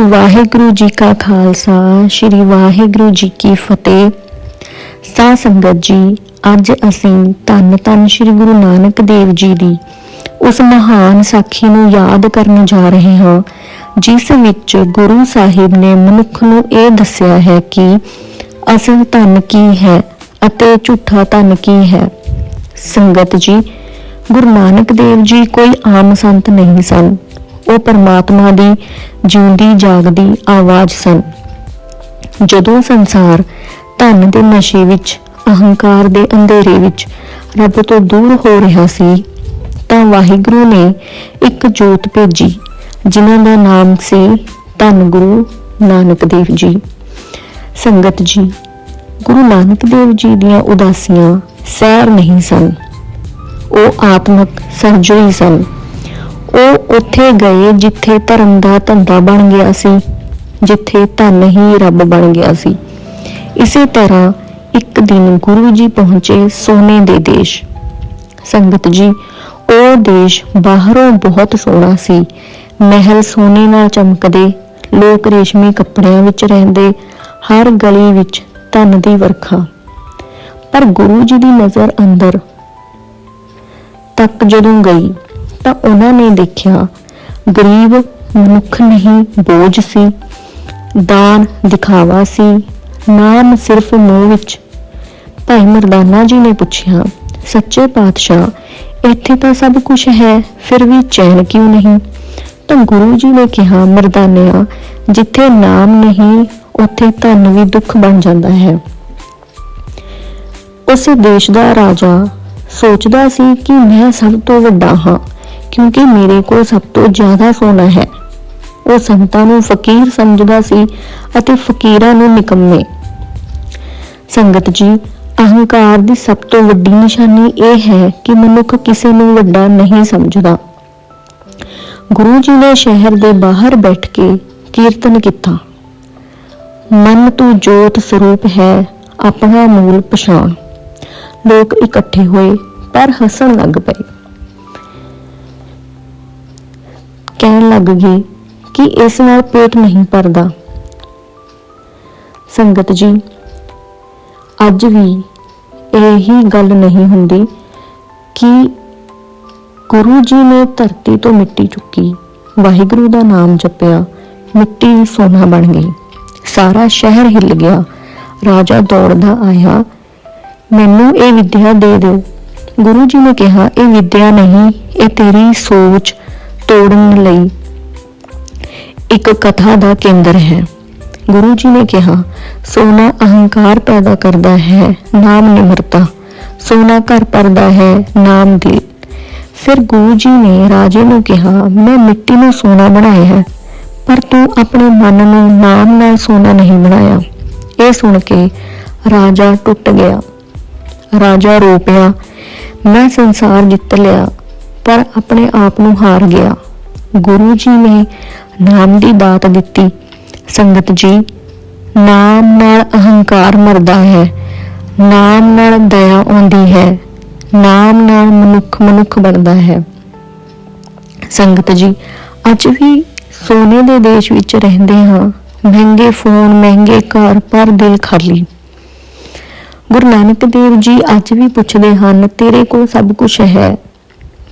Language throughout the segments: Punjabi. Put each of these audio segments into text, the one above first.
ਵਾਹਿਗੁਰੂ ਜੀ ਕਾ ਖਾਲਸਾ, ਸ੍ਰੀ ਵਾਹਿਗੁਰੂ ਜੀ ਕੀ ਫਤਿਹ। ਸਾ ਸੰਗਤ ਜੀ, ਅੱਜ ਅਸੀਂ ਧੰਨ ਧੰਨ ਸ੍ਰੀ ਗੁਰੂ ਨਾਨਕ ਦੇਵ ਜੀ ਦੀ ਉਸ ਮਹਾਨ ਸਾਖੀ ਨੂੰ ਯਾਦ ਕਰਨ ਜਾ ਰਹੇ ਹਾਂ, ਜਿਸ ਵਿੱਚ ਗੁਰੂ ਸਾਹਿਬ ਨੇ ਮਨੁੱਖ ਨੂੰ ਇਹ ਦੱਸਿਆ ਹੈ ਕਿ ਅਸਲ ਧਨ ਕੀ ਹੈ ਅਤੇ ਝੂਠਾ ਧਨ ਕੀ ਹੈ। ਸੰਗਤ ਜੀ, ਗੁਰੂ ਨਾਨਕ ਦੇਵ ਜੀ ਕੋਈ ਆਮ ਸੰਤ ਨਹੀਂ ਸਨ। ਉਹ ਪਰਮਾਤਮਾ ਦੀ ਜਿਉਂਦੀ ਜਾਗਦੀ ਆਵਾਜ਼ ਸਨ। ਜਦੋਂ ਸੰਸਾਰ ਧਨ ਦੇ ਨਸ਼ੇ ਵਿੱਚ, ਅਹੰਕਾਰ ਦੇ ਅੰਧੇਰੇ ਵਿੱਚ ਰੱਬ ਤੋਂ ਦੂਰ ਹੋ ਰਿਹਾ ਸੀ, ਤਾਂ ਵਾਹਿਗੁਰੂ ਨੇ ਇੱਕ ਜੋਤ ਭੇਜੀ, ਜਿਨ੍ਹਾਂ ਦਾ ਨਾਮ ਸੀ ਧੰਨ ਗੁਰੂ ਨਾਨਕ ਦੇਵ ਜੀ। ਸੰਗਤ ਜੀ, ਗੁਰੂ ਨਾਨਕ ਦੇਵ ਜੀ ਦੀਆਂ ਉਦਾਸੀਆਂ ਸੈਰ ਨਹੀਂ ਸਨ। ਉਹ ਆਤਮਕ ਸਰਜੋਈ ਸਨ। ਉਹ ਉੱਥੇ ਗਏ ਜਿੱਥੇ ਧਰਮ ਦਾ ਧੰਦਾ ਬਣ ਗਿਆ ਸੀ, ਜਿੱਥੇ ਧਨ ਹੀ ਰੱਬ ਬਣ ਗਿਆ ਸੀ। ਇਸੇ ਤਰ੍ਹਾਂ ਇੱਕ ਦਿਨ ਗੁਰੂ ਜੀ ਪਹੁੰਚੇ ਸੋਨੇ ਦੇ ਦੇਸ਼। ਸੰਗਤ ਜੀ, ਉਹ ਦੇਸ਼ ਬਾਹਰੋਂ ਬਹੁਤ ਸੋਹਣਾ ਸੀ। ਮਹਿਲ ਸੋਨੇ ਨਾਲ ਚਮਕਦੇ, ਲੋਕ ਰੇਸ਼ਮੀ ਕੱਪੜਿਆਂ ਵਿੱਚ ਰਹਿੰਦੇ, ਹਰ ਗਲੀ ਵਿੱਚ ਧਨ ਦੀ ਵਰਖਾ। ਪਰ ਗੁਰੂ ਜੀ ਦੀ ਨਜ਼ਰ ਅੰਦਰ ਤੱਕ ਜਦੋਂ ਗਈ ਤਾਂ ਉਹਨਾਂ ਨੇ ਦੇਖਿਆ, ਗਰੀਬ ਮਨੁੱਖ ਨਹੀਂ, ਬੋਝ ਸੀ। ਦਾਨ ਦਿਖਾਵਾ ਸੀ। ਨਾਮ ਸਿਰਫ ਮੂੰਹ ਵਿੱਚ। ਭਾਈ ਮਰਦਾਨਾ ਜੀ ਨੇ ਪੁੱਛਿਆ, ਸੱਚੇ ਪਾਤਸ਼ਾਹ, ਇੱਥੇ ਤਾਂ ਸਭ ਕੁਝ ਹੈ, ਫਿਰ ਵੀ ਚੈਨ ਕਿਉਂ ਨਹੀਂ? ਤਾਂ ਗੁਰੂ ਜੀ ਨੇ ਕਿਹਾ, ਮਰਦਾਨਿਆ, ਜਿੱਥੇ ਨਾਮ ਨਹੀਂ, ਉੱਥੇ ਧਨ ਵੀ ਦੁੱਖ ਬਣ ਜਾਂਦਾ ਹੈ। ਉਸ ਦੇਸ਼ ਦਾ ਰਾਜਾ ਸੋਚਦਾ ਸੀ ਕਿ ਮੈਂ ਸਭ ਤੋਂ ਵੱਡਾ ਹਾਂ। ਕਿਉਂਕਿ ਮੇਰੇ ਕੋਲ ਸਭ ਤੋਂ ਜ਼ਿਆਦਾ ਸੋਨਾ ਹੈ। ਉਹ ਸੰਤਾਂ ਨੂੰ ਫਕੀਰ ਸਮਝਦਾ ਸੀ ਅਤੇ ਫਕੀਰਾਂ ਨੂੰ ਨਿਕੰਮੇ। ਸੰਗਤ ਜੀ, ਅਹੰਕਾਰ ਦੀ ਸਭ ਤੋਂ ਵੱਡੀ ਨਿਸ਼ਾਨੀ ਇਹ ਹੈ ਕਿ ਮਨੁੱਖ ਕਿਸੇ ਨੂੰ ਵੱਡਾ ਨਹੀਂ ਸਮਝਦਾ। ਗੁਰੂ ਜੀ ਨੇ ਸ਼ਹਿਰ ਦੇ ਬਾਹਰ ਬੈਠ ਕੇ ਕੀਰਤਨ ਕੀਤਾ। ਮਨ ਤੂੰ ਜੋਤ ਸਰੂਪ ਹੈ, ਆਪਣਾ ਮੂਲ ਪਛਾਣ। ਲੋਕ ਇਕੱਠੇ ਹੋਏ, ਪਰ ਹੱਸਣ ਲੱਗ ਪਏ। ਕਹਿਣ ਲੱਗ ਗਈ ਕਿ ਇਸ ਨਾਲ ਪੇਟ ਨਹੀਂ ਭਰਦਾ। ਸੰਗਤ ਜੀ, ਅੱਜ ਵੀ ਇਹੀ ਗੱਲ ਨਹੀਂ ਹੁੰਦੀ ਕਿ ਗੁਰੂ ਜੀ ਨੇ ਧਰਤੀ ਤੋਂ ਮਿੱਟੀ ਚੁੱਕੀ, ਵਾਹਿਗੁਰੂ ਦਾ ਨਾਮ ਜਪਿਆ, ਮਿੱਟੀ ਸੋਨਾ ਬਣ ਗਈ। ਸਾਰਾ ਸ਼ਹਿਰ ਹਿੱਲ ਗਿਆ। ਰਾਜਾ ਦੌੜਦਾ ਆਇਆ, ਮੈਨੂੰ ਇਹ ਵਿਦਿਆ ਦੇ ਦਿਓ। ਗੁਰੂ ਜੀ ਨੇ ਕਿਹਾ, ਇਹ ਵਿਦਿਆ ਨਹੀਂ, ਇਹ ਤੇਰੀ ਸੋਚ ਤੋੜਨ ਲਈ ਇੱਕ ਕਥਾ ਦਾ ਕੇਂਦਰ ਹੈ। ਗੁਰੂ ਜੀ ਨੇ ਕਿਹਾ, ਸੋਨਾ ਅਹੰਕਾਰ ਪੈਦਾ ਕਰਦਾ ਹੈ, ਨਾਮ ਨਿਮਰਤਾ। ਸੋਨਾ ਘਰ ਭਰਦਾ ਹੈ, ਨਾਮ ਦਿਲ। ਫਿਰ ਗੁਰੂ ਜੀ ਨੇ ਰਾਜੇ ਨੂੰ ਕਿਹਾ, ਮੈਂ ਮਿੱਟੀ ਨੂੰ ਸੋਨਾ ਬਣਾਇਆ ਹੈ, ਪਰ ਤੂੰ ਆਪਣੇ ਮਨ ਨੂੰ ਨਾਮ ਨਾਲ ਸੋਨਾ ਨਹੀਂ ਬਣਾਇਆ। ਇਹ ਸੁਣ ਕੇ ਰਾਜਾ ਟੁੱਟ ਗਿਆ। ਰਾਜਾ ਰੋ ਪਿਆ, ਮੈਂ ਸੰਸਾਰ ਜਿੱਤ ਲਿਆ ਪਰ ਆਪਣੇ ਆਪ ਨੂੰ ਹਾਰ ਗਿਆ। ਗੁਰੂ ਜੀ ਨੇ ਨਾਮ ਦੀ ਦਾਤ ਦਿੱਤੀ। ਸੰਗਤ ਜੀ, ਨਾਮ ਨਾਲ ਅਹੰਕਾਰ ਮਰਦਾ ਹੈ। ਨਾਮ ਨਾਲ ਦਇਆ ਆਉਂਦੀ ਹੈ। ਨਾਮ ਨਾਲ ਮਨੁੱਖ ਮਨੁੱਖ ਬਣਦਾ ਹੈ। ਸੰਗਤ ਜੀ, ਅੱਜ ਵੀ ਸੋਨੇ ਦੇ ਦੇਸ਼ ਵਿੱਚ ਰਹਿੰਦੇ ਹਾਂ। ਮਹਿੰਗੇ ਫੋਨ, ਮਹਿੰਗੇ ਘਰ, ਪਰ ਦਿਲ ਖਾਲੀ। ਗੁਰੂ ਨਾਨਕ ਦੇਵ ਜੀ ਅੱਜ ਵੀ ਪੁੱਛਦੇ ਹਨ, ਤੇਰੇ ਕੋਲ ਸਭ ਕੁਝ ਹੈ।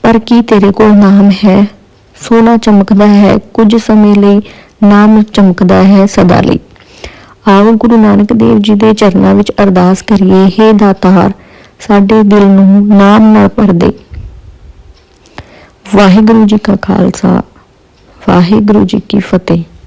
ਪਰ ਕੀ ਤੇਰੇ ਕੋਲ ਨਾਮ ਹੈ? ਸੋਨਾ ਚਮਕਦਾ ਹੈ, ਕੁਝ ਸਮੇਂ ਲਈ ਨਾਮ ਚਮਕਦਾ ਹੈ ਸਦਾ ਲਈ। ਆਓ ਗੁਰੂ ਨਾਨਕ ਦੇਵ ਜੀ ਦੇ ਚਰਨਾਂ ਵਿੱਚ ਅਰਦਾਸ ਕਰੀਏ हे ਦਾਤਾਰ, ਸਾਡੇ ਦਿਲ ਨੂੰ ਨਾਮ ਨਾਲ ਭਰ ਦੇ। ਵਾਹਿਗੁਰੂ ਜੀ ਕਾ ਖਾਲਸਾ, ਵਾਹਿਗੁਰੂ ਜੀ ਕੀ ਫਤਿਹ।